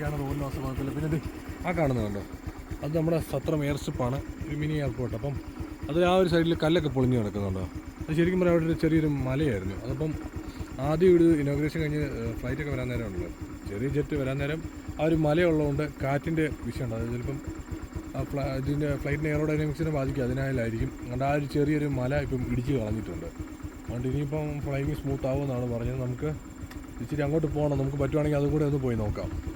ഒക്കെയാണ് തോന്നുന്നു ആ കുഴപ്പമില്ല പിന്നെ ഇത് ആ കാണുന്നത് കണ്ടോ? അത് നമ്മുടെ സത്രം എയർഷിപ്പാണ്. ഒരു മിനി എയർപോർട്ട്. അപ്പം അത് ആ ഒരു സൈഡിൽ കല്ലൊക്കെ പൊളിഞ്ഞ് കിടക്കുന്നുണ്ടോ? അത് ശരിക്കും പറയാം അവിടെ ഒരു ചെറിയൊരു മലയായിരുന്നു. അതപ്പം ആദ്യം ഒരു ഇനോഗ്രേഷൻ കഴിഞ്ഞ് ഫ്ലൈറ്റൊക്കെ വരാൻ നേരം ഉണ്ടല്ലോ ചെറിയ ജെറ്റ് വരാൻ നേരം ആ ഒരു മലയുള്ളതുകൊണ്ട് കാറ്റിന്റെ വിഷയമുണ്ട് അത് ചിലപ്പം ഇതിന്റെ ഫ്ലൈറ്റിന്റെ എയറോഡൈനാമിക്സിനെ ബാധിക്കും. അതിനായാലായിരിക്കും. അതുകൊണ്ട് ആ ഒരു ചെറിയൊരു മല ഇപ്പം ഇടിച്ച് കളഞ്ഞിട്ടുണ്ട്. അതുകൊണ്ട് ഇനിയിപ്പം ഫ്ലൈങ് സ്മൂത്ത് ആവുമെന്നാണ് പറഞ്ഞത്. നമുക്ക് ഇച്ചിരി അങ്ങോട്ട് പോകണം. നമുക്ക് പറ്റുവാണെങ്കിൽ അതും കൂടെ ഒന്ന് പോയി നോക്കാം.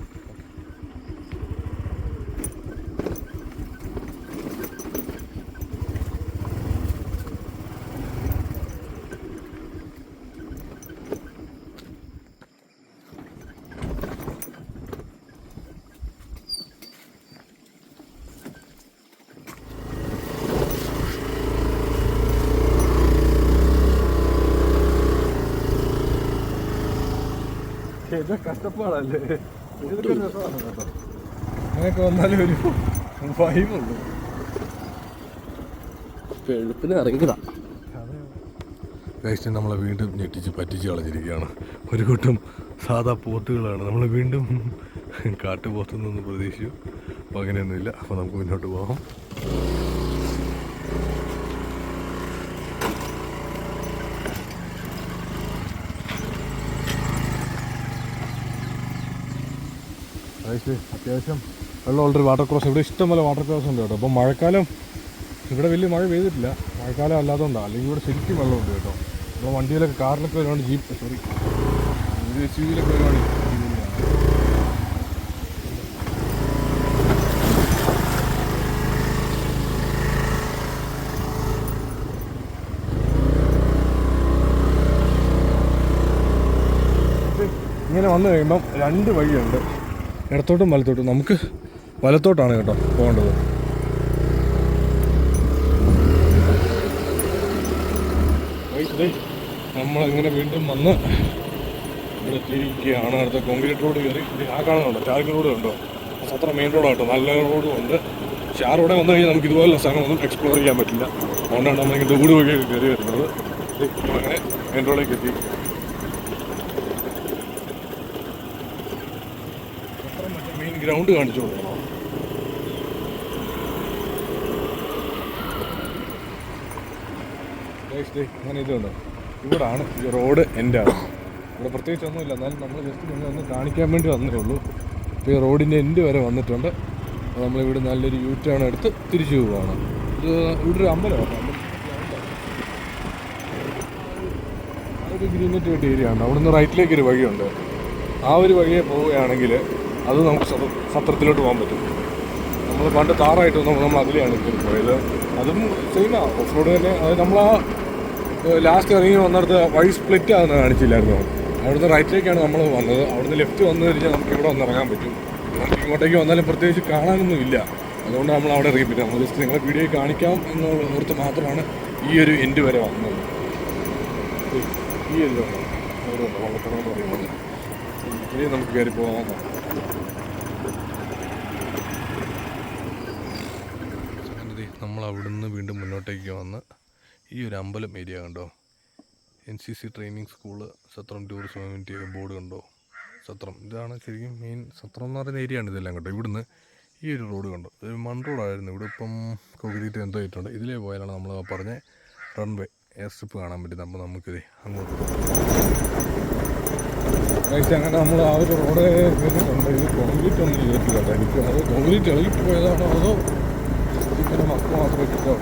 ഇത് കഷ്ടപ്പാടല്ലേ? ഇതൊക്കെ രസമാണ് കേട്ടോ. അങ്ങനെയൊക്കെ വന്നാലേ ഒരു വൈബുള്ളൂ എഴുപ്പിന് ഇറങ്ങിയതാ. വേസ്റ്റ് നമ്മളെ വീണ്ടും ഞെട്ടിച്ച് പറ്റിച്ച് കളഞ്ഞിരിക്കുകയാണ്. ഒരു കൂട്ടം സാധാ പോത്തുകളാണ്. നമ്മൾ വീണ്ടും കാട്ടുപോത്തുനിന്നൊന്നും പ്രതീക്ഷിച്ചു. അപ്പോൾ അങ്ങനെയൊന്നുമില്ല. അപ്പോൾ നമുക്ക് മുന്നോട്ട് പോകാം. വേസ്റ്റ് അത്യാവശ്യം വെള്ളമുള്ളൊരു വാട്ടർ ക്രോസ് ഇവിടെ ഇഷ്ടംപോലെ വാട്ടർ ക്രോസ് ഉണ്ട് കേട്ടോ. അപ്പം മഴക്കാലം ഇവിടെ വലിയ മഴ പെയ്തിട്ടില്ല. മഴക്കാലം അല്ലാത്തതുകൊണ്ടാണ് അല്ലെങ്കിൽ ഇവിടെ ശരിക്കും വെള്ളമുണ്ട് കേട്ടോ. നമ്മൾ വണ്ടിയിലൊക്കെ കാറിലൊക്കെ വരുവാണ് ജീപ്പ്. സോറി എസ് വിയിലൊക്കെ വരുവാണ് ഇങ്ങനെ വന്നു കഴിയുമ്പം രണ്ട് വഴിയുണ്ട്. ഇടത്തോട്ടും വലത്തോട്ടും. നമുക്ക് വലത്തോട്ടാണ് കേട്ടോ പോകേണ്ടത്. നമ്മളിങ്ങനെ വീണ്ടും വന്ന് ഇവിടെ തിരിക്കുകയാണ് അടുത്ത കോൺക്രീറ്റ് റോഡ് കയറി. ആ കാണുന്നുണ്ടോ? ചാർജ് റോഡ് ഉണ്ടോ അത്ര മെയിൻ റോഡാട്ടോ നല്ല റോഡും ഉണ്ട്. പക്ഷേ ആ റോഡെ വന്നു കഴിഞ്ഞാൽ നമുക്ക് ഇതുപോലുള്ള സ്ഥലങ്ങളൊന്നും എക്സ്പ്ലോർ ചെയ്യാൻ പറ്റില്ല. അതുകൊണ്ടാണ് നമ്മളിങ്ങനെ വഴിയൊക്കെ കയറി വരുന്നത്. അങ്ങനെ മെയിൻ റോഡിലേക്ക് എത്തി. ഗ്രൗണ്ട് കാണിച്ചു കൊടുക്കണം. ഇവിടെ അങ്ങനെ ഇതുണ്ടോ. ഇവിടാണ് ഈ റോഡ് എന്റെ ആണ് ഇവിടെ പ്രത്യേകിച്ച് ഒന്നുമില്ല. എന്നാലും നമ്മൾ ജസ്റ്റ് നിങ്ങൾ ഒന്ന് കാണിക്കാൻ വേണ്ടി വന്നേ ഉള്ളൂ. ഇപ്പോൾ ഈ റോഡിന്റെ എൻഡ് വരെ വന്നിട്ടുണ്ട്. നമ്മളിവിടെ നല്ലൊരു യൂ ടേൺ എടുത്ത് തിരിച്ചു പോവുകയാണ് ഇത് ഇവിടെ ഒരു അമ്പലമാണ് ഒരു ഗ്രീനറ്റ് കിട്ടിയ ഏരിയ ഉണ്ട്. നിന്ന് റൈറ്റിലേക്ക് ഒരു വഴിയുണ്ട്. ആ ഒരു വഴിയെ പോവുകയാണെങ്കിൽ അത് നമുക്ക് സത്ര- സത്രത്തിലോട്ട് പോകാൻ പറ്റും നമ്മൾ പണ്ട് കാറായിട്ട് നമ്മൾ അതിലെയാണ് ഇപ്പോൾ പോയത് അതും ചെയ്യുന്ന ഓഫ് റോഡ് തന്നെ അത് നമ്മൾ ആ ലാസ്റ്റ് ഇറങ്ങി വന്നിടത്ത് വഴി സ്പ്ലിറ്റ് ആകുന്ന കാണിച്ചില്ലായിരുന്നു അവിടുന്ന് റൈറ്റിലേക്കാണ് നമ്മൾ വന്നത് അവിടുന്ന് ലെഫ്റ്റ് വന്നു കഴിഞ്ഞാൽ നമുക്ക് ഇവിടെ വന്ന് ഇറങ്ങാൻ പറ്റും നമുക്ക് ഇങ്ങോട്ടേക്ക് വന്നാലും പ്രത്യേകിച്ച് കാണാനൊന്നും ഇല്ല അതുകൊണ്ട് നമ്മൾ അവിടെ ഇറങ്ങി പറ്റും നമ്മൾ ജസ്റ്റ് നിങ്ങളെ വീഡിയോ കാണിക്കാം എന്നുള്ള ഓർത്ത് മാത്രമാണ് ഈ ഒരു എൻഡ് വരെ വന്നത് ഈ ഇതുണ്ട്. അവിടെ വള്ളത്തറ എന്ന് പറയുന്നത് ഇനി നമുക്ക് കയറി പോകാം നമ്മൾ അവിടുന്ന് വീണ്ടും മുന്നോട്ടേക്ക് വന്ന് ഈ ഒരു അമ്പലം ഏരിയ കണ്ടോ? N C C training school സത്രം ടൂറിസം കമ്മ്യൂണിറ്റി ബോർഡ് കണ്ടോ? സത്രം. ഇതാണ് ശരിക്കും മെയിൻ സത്രം എന്ന് പറയുന്ന ഏരിയ ആണ് ഇതെല്ലാം കേട്ടോ ഇവിടുന്ന് ഈ ഒരു റോഡ് കണ്ടോ? ഇത് മൺ റോഡായിരുന്നു ഇവിടെ ഇപ്പം കോൺക്രീറ്റ് എന്തോ ആയിട്ടുണ്ട്. ഇതിലേ പോയാലാണ് നമ്മൾ പറഞ്ഞ റൺവേ എയർ സ്ട്രിപ്പ് കാണാൻ പറ്റുന്നത്. അപ്പോൾ നമുക്കിത് അങ്ങോട്ട് അങ്ങനെ നമ്മൾ ആ ഒരു റോഡ് കയറിയിട്ടുണ്ട് ഇത് കോൺക്രീറ്റ് ഒന്നും ചെയ്തിട്ടില്ല എനിക്ക് അത് കോൺക്രീറ്റ് ഇളകിട്ട് പോയതാണോ അതോ ഇങ്ങനെ മക്ക മാത്രം ഇട്ടിട്ടോ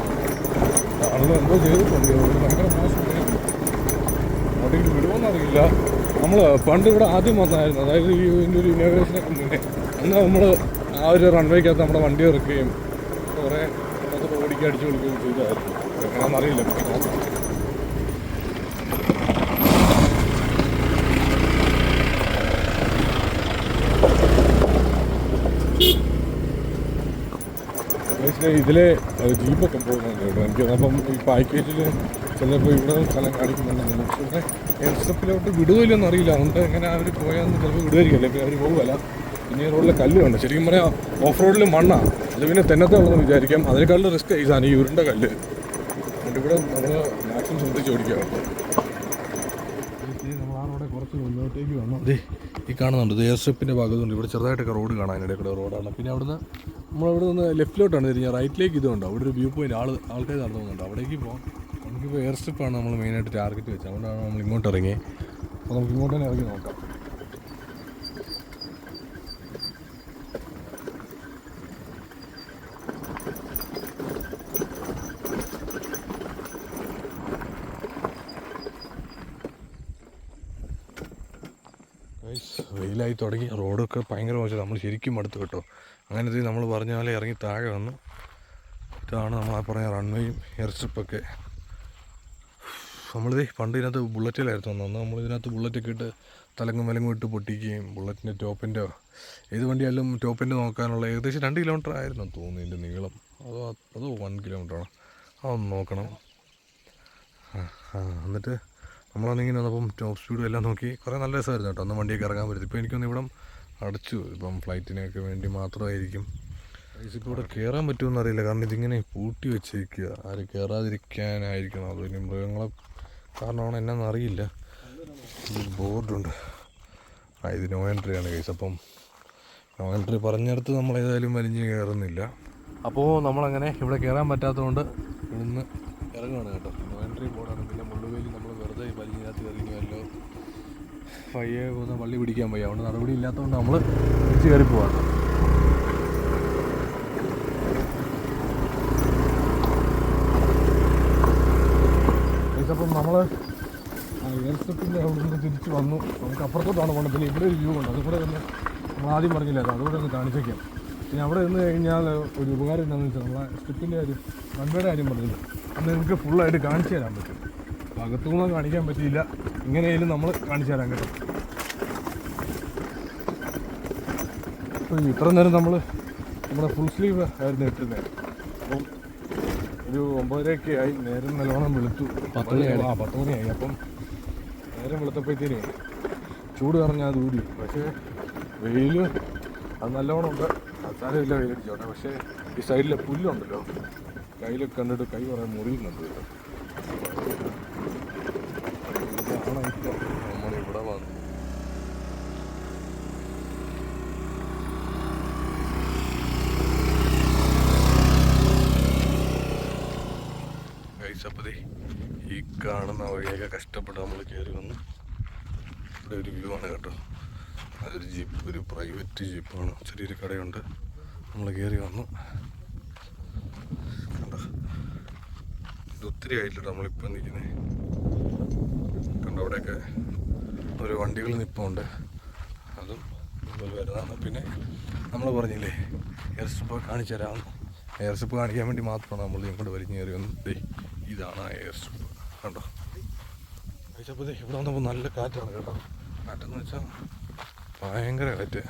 ആളുകൾ എന്തോ ചെയ്തിട്ടുണ്ട്. ഭയങ്കര മോശം. അങ്ങോട്ടേക്ക് അറിയില്ല. നമ്മൾ പണ്ട് ഇവിടെ ആദ്യം വന്നായിരുന്നു. അതായത് ഈ ഇതിന്റെ ഒരു ഇനോഗ്രേഷനൊക്കെ മുന്നേ. അന്ന് നമ്മൾ ആ ഒരു റൺവേക്കകത്ത് നമ്മുടെ വണ്ടി ഇറക്കുകയും കുറേ അത് ഓടിക്കടിച്ച് കൊടുക്കുകയും ചെയ്തായിരുന്നു എങ്ങനെയാണെന്ന് ഏഹ്, ജീപ്പൊക്കെ പോകുന്നുണ്ട് കേട്ടോ. എനിക്ക് അപ്പം ഈ പാക്കേജിൽ ചിലപ്പോൾ ഇവിടെ സ്ഥലം കാണിക്കുന്നുണ്ടെന്ന് പക്ഷേ എയർ സ്റ്റെപ്പിലോട്ട് വിടുകയില്ലെന്ന് അറിയില്ല. അതുകൊണ്ട് എങ്ങനെ അവർ പോയാന്ന് ചിലപ്പോൾ വിടുമായിരിക്കും അല്ലെങ്കിൽ അവർ പോകുമല്ല പിന്നെ റോഡിലെ കല്ല് വേണ്ട ശരിക്കും പറയാം ഓഫ് റോഡിൽ മണ്ണാണ് അത് പിന്നെ തെന്നത്തെ ഉള്ളതെന്ന് വിചാരിക്കാം. അതിനേക്കാളും റിസ്ക് ഈ സാധനം ഈ ഉരുണ്ട കല്ല്. അതുകൊണ്ട് ഇവിടെ നമ്മൾ മാക്സിമം ശ്രദ്ധിച്ച് ഓടിക്കുക കേട്ടോ. നമ്മൾ ആ റോഡ് കുറച്ച് മുന്നോട്ടേക്ക് വന്നു. അതെ ഈ കാണുന്നുണ്ട്. എയർ സ്ട്രിപ്പിന്റെ ഭാഗത്തുണ്ട്. ഇവിടെ ചെറുതായിട്ടൊക്കെ റോഡ് കാണാൻ അതിന്റെ റോഡാണ് പിന്നെ അവിടുന്ന് നമ്മളിവിടെ നിന്ന് ലെഫ്റ്റിലോട്ടാണ് തിരിഞ്ഞത്. റൈറ്റിലേക്ക് ഇതുണ്ട് അവിടെ ഒരു വ്യൂ പോയിന്റ് ആൾ ആൾക്കാർ നടന്നു പോകുന്നുണ്ട് അവിടേക്ക് പോകാം നമുക്കിപ്പോൾ എയർ സ്ട്രിപ്പാണ് നമ്മൾ മെയിനായിട്ട് ടാർഗറ്റ് വെച്ചത്. അതുകൊണ്ടാണ് നമ്മൾ ഇങ്ങോട്ട് ഇറങ്ങി അപ്പോൾ നമുക്ക് ഇങ്ങോട്ട് തന്നെ ഇറങ്ങി നോക്കാം. റോഡൊക്കെ ഭയങ്കര മോശം. നമ്മൾ ശരിക്കും മടുത്തു കേട്ടോ. അങ്ങനത്തെ നമ്മൾ പറഞ്ഞ പോലെ ഇറങ്ങി താഴെ വന്നു. ഇതാണ് നമ്മൾ ആ പറഞ്ഞ റൺവേയും എയർ സ്ട്രിപ്പൊക്കെ നമ്മളിത് പണ്ട് ഇതിനകത്ത് ബുള്ളറ്റിലായിരുന്നു അന്ന് നമ്മൾ ഇതിനകത്ത് ബുള്ളറ്റൊക്കെ ഇട്ട് തലങ്ങും വിലങ്ങും ഇട്ട് പൊട്ടിക്കുകയും ബുള്ളറ്റിന്റെ ടോപ്പിന്റെ ഏത് വണ്ടിയാലും ടോപ്പിന്റെ നോക്കാനുള്ള ഏകദേശം രണ്ട് കിലോമീറ്റർ ആയിരുന്നു തോന്നുന്നു ഇതിന്റെ നീളം. അതോ അതോ വൺ കിലോമീറ്ററാണ് അതൊന്ന് നോക്കണം. എന്നിട്ട് നമ്മളന്നിങ്ങനെ വന്നപ്പം ടോപ്പ് സ്പീഡും എല്ലാം നോക്കി. കുറേ നല്ല രസമായിരുന്നു കേട്ടോ. അന്ന് വണ്ടിയൊക്കെ ഇറങ്ങാൻ പറ്റും ഇപ്പോൾ എനിക്കൊന്ന് ഇവിടം അടച്ചു. ഇപ്പം ഫ്ലൈറ്റിനൊക്കെ വേണ്ടി മാത്രമായിരിക്കും. ഇതിപ്പോൾ കയറാൻ പറ്റുമെന്ന് അറിയില്ല. കാരണം ഇതിങ്ങനെ പൂട്ടി വെച്ചേക്കുക ആര് കയറാതിരിക്കാനായിരിക്കണം അത് ഇനി മൃഗങ്ങളെ കാരണമാണ് ഒരു ബോർഡുണ്ട്. ആ ഇത് നോ എൻട്രി ആണ് കേസ് അപ്പം നോ എൻട്രി പറഞ്ഞിടത്ത് നമ്മൾ ഏതായാലും വലിഞ്ഞ് കയറുന്നില്ല അപ്പോൾ നമ്മളങ്ങനെ ഇവിടെ കയറാൻ പറ്റാത്തതുകൊണ്ട് ഇന്ന് ഇറങ്ങുകയാണ് കേട്ടോ. നോ എൻട്രി ബോർഡാണ്. പിന്നെ മുള്ളുവേലി നമ്മൾ വെറുതെ വലിഞ്ഞതിനകത്ത് കയറി വല്ലോ പയ്യെ പോകുന്ന വള്ളി പിടിക്കാൻ വയ്യ. അതുകൊണ്ട് നടപടി ഇല്ലാത്തതുകൊണ്ട് നമ്മൾ തിരിച്ച് കയറി പോവാണ് ഇതപ്പം നമ്മൾ എയർ സ്റ്റെപ്പിന്റെ അവിടെ നിന്ന് തിരിച്ച് വന്നു. നമുക്ക് അപ്പുറത്തോട്ടാണ് പോകുന്നത് പിന്നെ ഇവിടെ ഒരു വ്യൂ ഉണ്ട്. അതുകൂടെ തന്നെ നമ്മൾ ആദ്യം പറഞ്ഞില്ല അത്? അതുകൂടെ ഒന്ന് കാണിച്ചേക്കാം. പിന്നെ അവിടെ നിന്ന് കഴിഞ്ഞാൽ ഒരു ഉപകാരം എന്താണെന്ന് വെച്ചാൽ നമ്മളെ സ്റ്റെപ്പിന്റെ കാര്യം റൺവേയുടെ കാര്യം പറഞ്ഞില്ല? അന്ന് നിങ്ങൾക്ക് ഫുള്ളായിട്ട് കാണിച്ചു തരാൻ പറ്റും. അകത്തുനിന്ന് കാണിക്കാൻ പറ്റിയില്ല. ഇങ്ങനെയായാലും നമ്മൾ കാണിച്ചു തരാൻ കേട്ടോ. അപ്പോൾ ഇത്ര നേരം നമ്മൾ നമ്മുടെ ഫുൾ സ്ലീവ് ആയിരുന്നു ഇട്ടിരുന്നത് അപ്പം ഒരു ഒമ്പതരയൊക്കെ ആയി നേരം നല്ലോണം വെളുത്തു. പത്ത് മണിയായി. ആ പത്ത് മണിയായി അപ്പം നേരം വെളുത്തപ്പോഴത്തേന് ചൂട് പറഞ്ഞാൽ അത് ഊരി. പക്ഷേ വെയിൽ അത് നല്ലോണം ഉണ്ട്. സാരമില്ല വെയിലടിച്ചോട്ടെ പക്ഷേ ഈ സൈഡിലെ പുല്ലുണ്ടല്ലോ. കയ്യിലൊക്കെ കണ്ടിട്ട് കൈ കുറേ മുറിയുന്നുണ്ട് കേട്ടോ. നമ്മളിവിടെ വന്നു കഴിച്ചപ്പതേ ഈ കാണുന്ന വഴിയൊക്കെ കഷ്ടപ്പെട്ട് നമ്മൾ കയറി വന്നു ഇവിടെ ഒരു വ്യൂ ആണ് കേട്ടോ. അതൊരു ജീപ്പ് ഒരു പ്രൈവറ്റ് ജീപ്പാണ് ചെറിയൊരു കടയുണ്ട്. നമ്മൾ കയറി വന്നു. ഇത് ഒത്തിരി ആയില്ല നമ്മളിപ്പോൾ നിൽക്കുന്നത് അവിടെയൊക്കെ ഒരു വണ്ടികൾ നിൽപ്പുണ്ട് അതും ഇതുപോലെ വരുന്നതാണ്. പിന്നെ നമ്മൾ പറഞ്ഞില്ലേ എയർ സ്ട്രിപ്പ് കാണിച്ചു തരാം. എയർ സ്ട്രിപ്പ് കാണിക്കാൻ വേണ്ടി മാത്രമാണ് നമ്മൾ ഇങ്ങോട്ട് വലിഞ്ഞു കയറി വന്നത് ഇതാണ് എയർ സ്ട്രിപ്പ് കണ്ടോ? കഴിച്ചപ്പോൾ ഇവിടെ വന്നപ്പോൾ നല്ല കാറ്റാണ് കേട്ടോ. കാറ്റെന്ന് വെച്ചാൽ ഭയങ്കര കാറ്റ്.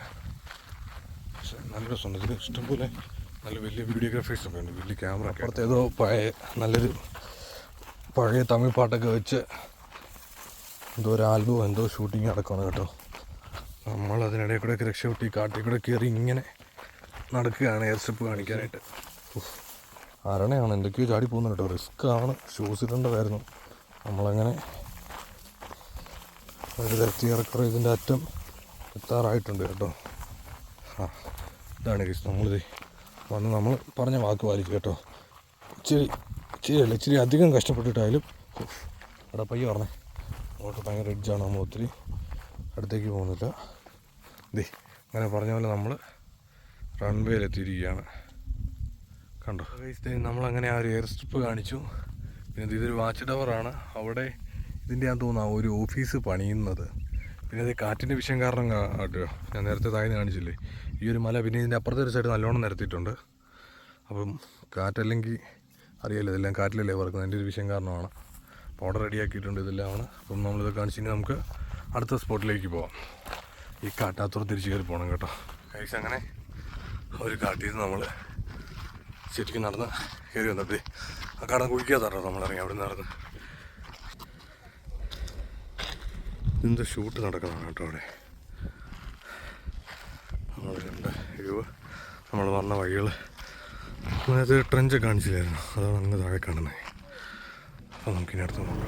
പക്ഷേ നല്ല രസമുണ്ട്. ഇതിന് ഇഷ്ടംപോലെ നല്ല വലിയ വീഡിയോഗ്രാഫേഴ്സ് ഒക്കെ ഉണ്ട്. വലിയ ക്യാമറ അപ്പുറത്ത് ഏതോ പഴയ നല്ലൊരു പഴയ തമിഴ് പാട്ടൊക്കെ വെച്ച് എന്തോ ഒരു ആൽബം എന്തോ ഷൂട്ടിങ് നടക്കുകയാണ് കേട്ടോ. നമ്മൾ അതിനിടയിൽ കൂടെ ഒക്കെ രക്ഷപ്പെട്ടി കാട്ടിൽ കൂടെ കയറി ഇങ്ങനെ നടക്കുകയാണ് എയർ സ്ട്രിപ്പ് കാണിക്കാനായിട്ട്. അരണയാണ് എന്തൊക്കെയോ ചാടി പോകുന്നുണ്ട് കേട്ടോ. റിസ്ക് ആണ്. ഷൂസ് ഇടേണ്ടതായിരുന്നു. നമ്മളങ്ങനെ ഒരു തരത്തി ഇറക്കുറ ഇതിന്റെ അറ്റം എത്താറായിട്ടുണ്ട് കേട്ടോ. ആ ഇതാണ് കേസ് നമ്മളിത് വന്ന് നമ്മൾ പറഞ്ഞ വാക്ക് പാലിച്ചു കേട്ടോ. ഇച്ചിരി ഇച്ചിരി അല്ല ഇച്ചിരി അധികം കഷ്ടപ്പെട്ടിട്ടായാലും. എടാ പയ്യ പറഞ്ഞേ. അങ്ങോട്ട് ഭയങ്കര റിഡ്ജാണ് നമ്മൾ ഒത്തിരി അടുത്തേക്ക് പോകുന്നില്ല. ദേ അങ്ങനെ പറഞ്ഞ പോലെ നമ്മൾ റൺവേയിലെത്തിയിരിക്കുകയാണ് കണ്ടോ? നമ്മളങ്ങനെ ആ ഒരു എയർ സ്ട്രിപ്പ് കാണിച്ചു. പിന്നെ ഇത് ഇതൊരു വാച്ച് ടവറാണ് അവിടെ ഇതിന്റെ ഞാൻ തോന്നുന്നു ഒരു ഓഫീസ് പണിയുന്നത്. പിന്നെ ഇത് കാറ്റിന്റെ വിഷയം കാരണം കേട്ടോ ഞാൻ നേരത്തെ താഴ്ന്ന് കാണിച്ചില്ലേ? ഈ ഒരു മല പിന്നെ ഇതിന്റെ അപ്പുറത്തെ ഒരു സൈഡ് നല്ലോണം നിരത്തിയിട്ടുണ്ട്. അപ്പം കാറ്റല്ലെങ്കിൽ അറിയാലോ ഇതെല്ലാം കാറ്റിലല്ലേ വർക്കുന്നത് അതിന്റെ ഒരു വിഷയം കാരണമാണ്. അവിടെ റെഡിയാക്കിയിട്ടുണ്ട് ഇതെല്ലാമാണ്. അപ്പം നമ്മളിത് കാണിച്ചിട്ട് നമുക്ക് അടുത്ത സ്പോട്ടിലേക്ക് പോവാം. ഈ കാട്ടാത്തൂർ തിരിച്ച് കയറി പോകണം കേട്ടോ. ഏകദേശം അങ്ങനെ ഒരു കാട്ടിൽ നിന്ന് നമ്മൾ ശരിക്കും നടന്ന് കയറി വന്നപ്പോൾ ആ കടം നമ്മൾ നമ്മളിറങ്ങി അവിടെ നിന്ന് നടന്ന്. ഇതിന്റെ ഷൂട്ട് നടക്കുന്നതാണ് കേട്ടോ അവിടെ. നമ്മൾ കണ്ട നമ്മൾ വന്ന വഴികൾ അതായത് ട്രെഞ്ചൊക്കെ കാണിച്ചില്ലായിരുന്നു. അതാണ് അങ്ങ് താഴെ കാണുന്നത്. അപ്പോൾ നമുക്കിനി അടുത്ത് നോക്കാം.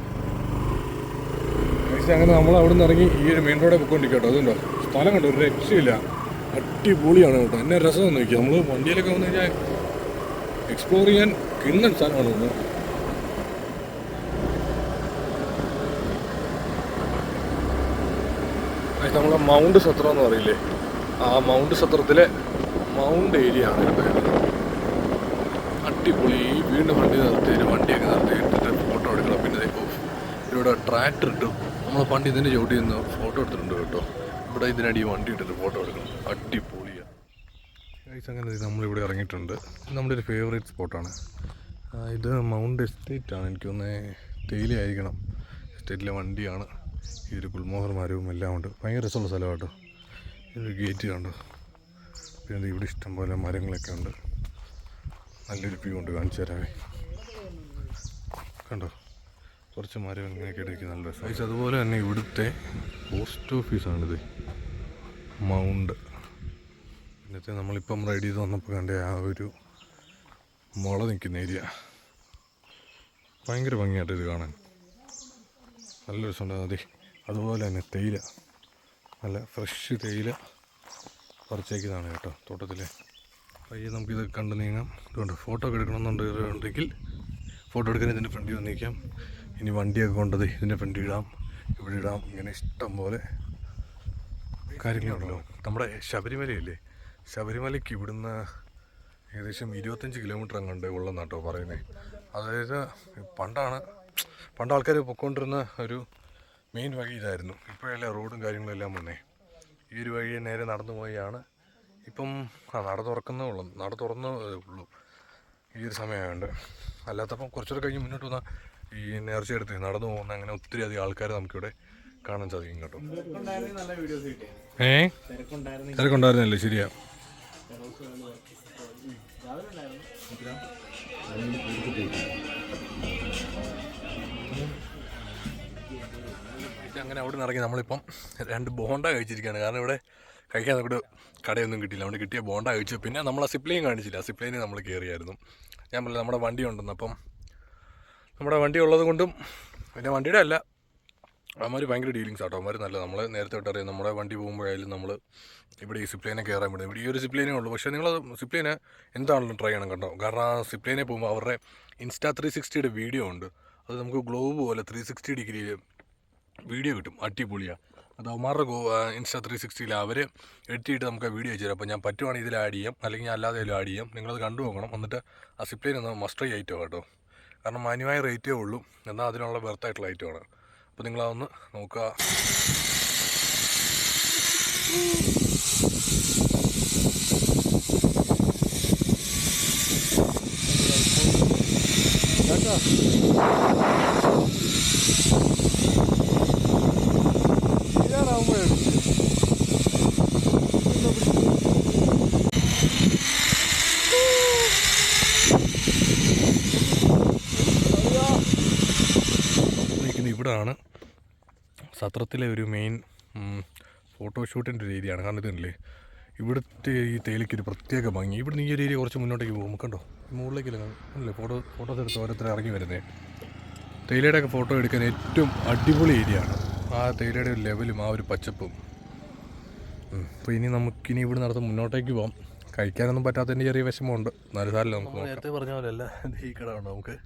അങ്ങനെ നമ്മൾ അവിടെ നിന്ന് ഇറങ്ങി ഈ ഒരു മെയിൻ റോഡെ പൊയ്ക്കൊണ്ടിരിക്കും കേട്ടോ അതുണ്ടോ? സ്ഥലം കണ്ടോ ഒരു രക്ഷയില്ല. അടിപൊളിയാണ് കേട്ടോ. എന്നെ രസം നോക്കി നമ്മൾ വണ്ടിയിലൊക്കെ വന്നു കഴിഞ്ഞാൽ എക്സ്പ്ലോർ ചെയ്യാൻ കിണ്ണൻ സ്ഥലമാണ് ഒന്ന് നമ്മളെ മൗണ്ട് സത്രം എന്ന് പറയില്ലേ? ആ മൗണ്ട് സത്രത്തിലെ മൗണ്ട് ഏരിയ ആണ് കേട്ടോ. അടിപൊളി. വീണ്ടും വണ്ടി നിർത്തിയിട്ട് വണ്ടിയൊക്കെ നിർത്തി ഇട്ടിട്ട് ഫോട്ടോ എടുക്കണം പിന്നെ ദേ, ഓ, ഇവിടെ ട്രാക്ടർ ഇട്ടു. നമ്മൾ പണ്ട് ഇതിന്റെ ചവിട്ടി നിന്ന് ഫോട്ടോ എടുത്തിട്ടുണ്ട് കേട്ടോ. ഇവിടെ ഇതിനടി വണ്ടി ഇട്ടിട്ട് ഫോട്ടോ എടുക്കണം. അടിപൊളിയാണ് ഗൈസ് അങ്ങനെ നമ്മളിവിടെ ഇറങ്ങിയിട്ടുണ്ട്. നമ്മുടെ ഒരു ഫേവറേറ്റ് സ്പോട്ടാണ് ഇത് മൗണ്ട് എസ്റ്റേറ്റ് ആണ്. എനിക്ക് തോന്നുന്നത് തേയിലി ആയിരിക്കണം. എസ്റ്റേറ്റിലെ വണ്ടിയാണ്. ഈ ഒരു ഗുൽമോഹർ മരവും എല്ലാം ഉണ്ട്. ഭയങ്കര രസമുള്ള സ്ഥലമാണ് കേട്ടോ ഇതൊരു ഗേറ്റ് കണ്ടോ? പിന്നെ ഇവിടെ ഇവിടെ ഇഷ്ടംപോലെ മരങ്ങളൊക്കെ ഉണ്ട്. നല്ലൊരു വ്യൂ ഉണ്ട്. കാണിച്ചു തരാമേ കണ്ടോ? കുറച്ച് മരം ഇങ്ങനെയൊക്കെ ഇടയ്ക്ക് നല്ല രസം ഗൈസ് അതുപോലെ തന്നെ ഇവിടുത്തെ പോസ്റ്റ് ഓഫീസാണിത് മൗണ്ട് എന്നിട്ട് നമ്മളിപ്പം റൈഡ് ചെയ്ത് വന്നപ്പോൾ കണ്ട ആ ഒരു മുള നിൽക്കുന്ന ഏരിയ ഭയങ്കര ഭംഗിയായിട്ട് ഇത് കാണാൻ. നല്ല രസമുണ്ട് അതെ അതുപോലെ തന്നെ തേയില. നല്ല ഫ്രഷ് തേയില പറിച്ചേക്കുന്നതാണ് കേട്ടോ തോട്ടത്തിലെ. പയ്യെ നമുക്കിത് കണ്ടു നീങ്ങാം. ഇതുകൊണ്ട് ഫോട്ടോ ഒക്കെ എടുക്കണമെന്നുണ്ടെങ്കിൽ ഫോട്ടോ എടുക്കാൻ ഇതിന്റെ ഫ്രണ്ടിൽ വന്നിരിക്കാം ഇനി വണ്ടിയൊക്കെ കൊണ്ടത് ഇതിന്റെ ഫ്രണ്ടിൽ ഇടാം ഇവിടെ ഇടാം ഇങ്ങനെ ഇഷ്ടം പോലെ കാര്യങ്ങളുണ്ടല്ലോ. നമ്മുടെ ശബരിമലയല്ലേ? ശബരിമലയ്ക്ക് ഇവിടുന്ന് ഏകദേശം ഇരുപത്തഞ്ച് കിലോമീറ്റർ അങ്ങോട്ട് ഉള്ളെന്നാട്ടോ പറയുന്നത് അതായത് പണ്ടാണ് പണ്ട് ആൾക്കാർ പൊയ്ക്കൊണ്ടിരുന്ന ഒരു മെയിൻ വഴി ഇതായിരുന്നു. ഇപ്പോഴല്ലേ റോഡും കാര്യങ്ങളും എല്ലാം വന്നേ. ഈ ഒരു വഴി നേരെ നടന്നു പോയാണ്. ഇപ്പം നട തുറക്കുന്നേ ഉള്ളൂ. നട തുറന്നേ ഉള്ളൂ. ഈ ഒരു സമയമായതുകൊണ്ട് അല്ലാത്തപ്പം കുറച്ചുകൂടെ കഴിഞ്ഞ് മുന്നോട്ട് വന്നാൽ ഈ നേർച്ച എടുത്ത് നടന്നു പോകുന്ന അങ്ങനെ ഒത്തിരി അധികം ആൾക്കാർ നമുക്കിവിടെ കാണാൻ സാധിക്കും കേട്ടോ. ഏ? തിരക്കുണ്ടായിരുന്നു തിരക്കുണ്ടായിരുന്നല്ലേ? ശരിയാ. അങ്ങനെ അവിടെ നിന്ന് ഇറങ്ങി നമ്മളിപ്പം രണ്ട് ബോണ്ട കഴിച്ചിരിക്കുകയാണ്. കാരണം ഇവിടെ കഴിക്കാൻ നമുക്ക് കടയൊന്നും കിട്ടിയില്ല. അവിടെ കിട്ടിയ ബോണ്ട കഴിച്ചു. പിന്നെ നമ്മൾ ആ സിപ്ലൈൻ കാണിച്ചില്ല. സിപ്ലൈനിൽ നമ്മൾ കയറിയായിരുന്നു. ഞാൻ പറഞ്ഞില്ല നമ്മുടെ വണ്ടി ഉണ്ടെന്ന്. അപ്പം നമ്മുടെ വണ്ടി ഉള്ളത് കൊണ്ടും പിന്നെ വണ്ടിയുടെ അല്ല. അവന്മാർ ഭയങ്കര ഡീലിങ്സ് ആട്ടോ. അവന്മാർ നല്ല നമ്മൾ നേരത്തെ തൊട്ട് അറിയാം നമ്മുടെ വണ്ടി പോകുമ്പോഴായാലും നമ്മൾ ഇവിടെ ഈ സിപ്ലൈനെ കയറാൻ വിടും. ഇവിടെ ഈ ഒരു സിപ്ലൈനേ ഉള്ളൂ. പക്ഷേ നിങ്ങൾ സിപ്ലൈനെ എന്താണെങ്കിലും ട്രൈ ചെയ്യണം കേട്ടോ. കാരണം ആ സിപ്ലൈനെ പോകുമ്പോൾ അവരുടെ ഇൻസ്റ്റാ ത്രീ സിക്സ്റ്റിയുടെ വീഡിയോ ഉണ്ട്. അത് നമുക്ക് ഗ്ലോബ് പോലെ ത്രീ സിക്സ്റ്റി ഡിഗ്രിയിൽ വീഡിയോ കിട്ടും. അടിപൊളിയാണ് അത് അവന്മാരുടെ ഗോ ഇൻസ്റ്റാ ത്രീ സിക്സ്റ്റിയിൽ അവർ ചെയ്തിട്ട് നമുക്ക് വീഡിയോ തരും. അപ്പോൾ ഞാൻ പറ്റുവാണെങ്കിൽ ഇതിൽ ആഡ് ചെയ്യാം. അല്ലെങ്കിൽ ഞാൻ അല്ലാതെ ആഡ് ചെയ്യാം. നിങ്ങളത് കണ്ടു നോക്കണം എന്നിട്ട് ആ സിപ്ലൈൻ ഒന്ന് മസ്റ്റർ ആയിട്ടോ കേട്ടോ. കാരണം മാന്യമായ റേറ്റേ ഉള്ളൂ. എന്നാൽ അതിനുള്ള ബെർത്തായിട്ടുള്ള ഐറ്റമാണ് അപ്പോൾ നിങ്ങളതൊന്ന് നോക്കുക. നിൽക്കുന്നത് ഇവിടാണ്. സത്രത്തിലെ ഒരു മെയിൻ ഫോട്ടോഷൂട്ടിന്റെ ഒരു ഏരിയയാണ് കാരണം ഇതുണ്ടല്ലേ ഇവിടുത്തെ ഈ തേയിലയ്ക്ക് ഒരു പ്രത്യേക ഭംഗി. ഇവിടുന്ന് ഈ ഒരു ഏരിയ കുറച്ച് മുന്നോട്ടേക്ക് പോകും. കണ്ടോ? മുകളിലേക്കല്ലേ അല്ലേ ഫോട്ടോ ഫോട്ടോസ് എടുത്ത് ഓരോരുത്തർ ഇറങ്ങി വരുന്നത് തേയിലയുടെയൊക്കെ ഫോട്ടോ എടുക്കാൻ ഏറ്റവും അടിപൊളി ഏരിയ ആണ്. ആ തേയിലയുടെ ഒരു ലെവലും ആ ഒരു പച്ചപ്പും. അപ്പോൾ ഇനി നമുക്കിനി ഇവിടെ നടത്ത് മുന്നോട്ടേക്ക് പോകാം കഴിക്കാനൊന്നും പറ്റാത്തതിന്റെ ചെറിയ വിഷമമുണ്ട്. നാല് സാധനം നമുക്ക് നേരത്തെ പറഞ്ഞ പോലെ അല്ല ഈ കട ഉണ്ട് നമുക്ക്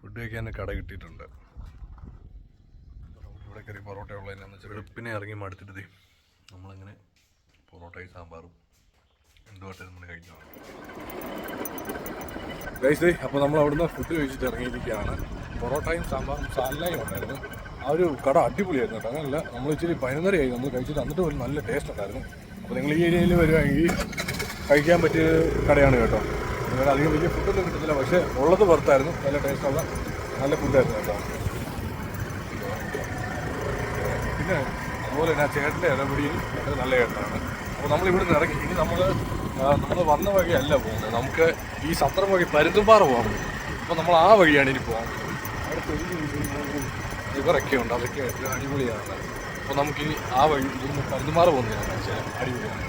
ഫുഡ് കഴിക്കാൻ കട കിട്ടിയിട്ടുണ്ട്. ഇവിടെ കയറി പൊറോട്ട ഉള്ളതിനാന്ന് വെച്ചാൽ വെളുപ്പിനെ ഇറങ്ങി മടുത്തിട്ട് നമ്മളങ്ങനെ പൊറോട്ടയും സാമ്പാറും എന്തുമായിട്ട് നമ്മൾ കഴിക്കണം. ഗൈസ് അപ്പോൾ നമ്മൾ അവിടുന്ന് ഫുഡ് കഴിച്ചിട്ട് ഇറങ്ങിയിരിക്കുകയാണ്. പൊറോട്ടയും സാമ്പാറും സാലയും ഉണ്ടായിരുന്നു. ആ ഒരു കട അടിപൊളിയായിരുന്നു കേട്ടോ. അങ്ങനല്ല നമ്മൾ ഇച്ചിരി പതിനൊന്നരയായി. നമ്മൾ കഴിച്ചിട്ട് എന്നിട്ട് ഒരു നല്ല ടേസ്റ്റ് ഉണ്ടായിരുന്നു. അപ്പോൾ നിങ്ങൾ ഈ ഏരിയയിൽ വരുവാണെങ്കിൽ കഴിക്കാൻ പറ്റിയ കടയാണ് കേട്ടോ. നിങ്ങൾ അധികം വലിയ ഫുഡൊന്നും കിട്ടത്തില്ല പക്ഷേ ഉള്ളത് പുറത്തായിരുന്നു. നല്ല ടേസ്റ്റുള്ള നല്ല ഫുഡായിരുന്നു കേട്ടോ. പിന്നെ അതുപോലെ തന്നെ ആ ചേട്ടന്റെ ഇടപെടിയിൽ അത് നല്ല ചേട്ടനാണ്. അപ്പോൾ നമ്മൾ ഇവിടെ നിന്ന് ഇറങ്ങി ഇനി നമ്മൾ നമ്മൾ വന്ന വഴിയല്ല പോകുന്നത്. നമുക്ക് ഈ സത്രം വഴി പരുന്തുംപാറ പോകാൻ പറ്റും. അപ്പോൾ നമ്മൾ ആ വഴിയാണ് ഇനി പോകാൻ അടുത്ത് ഇവരൊക്കെ ഉണ്ട് അതൊക്കെ അടിപൊളിയാണ്. അപ്പോൾ നമുക്കിനി ആ വഴി ഇവിടുന്ന് പരുന്തുംപാറ പോകുന്നതാണ്. അടിപൊളിയാണ്.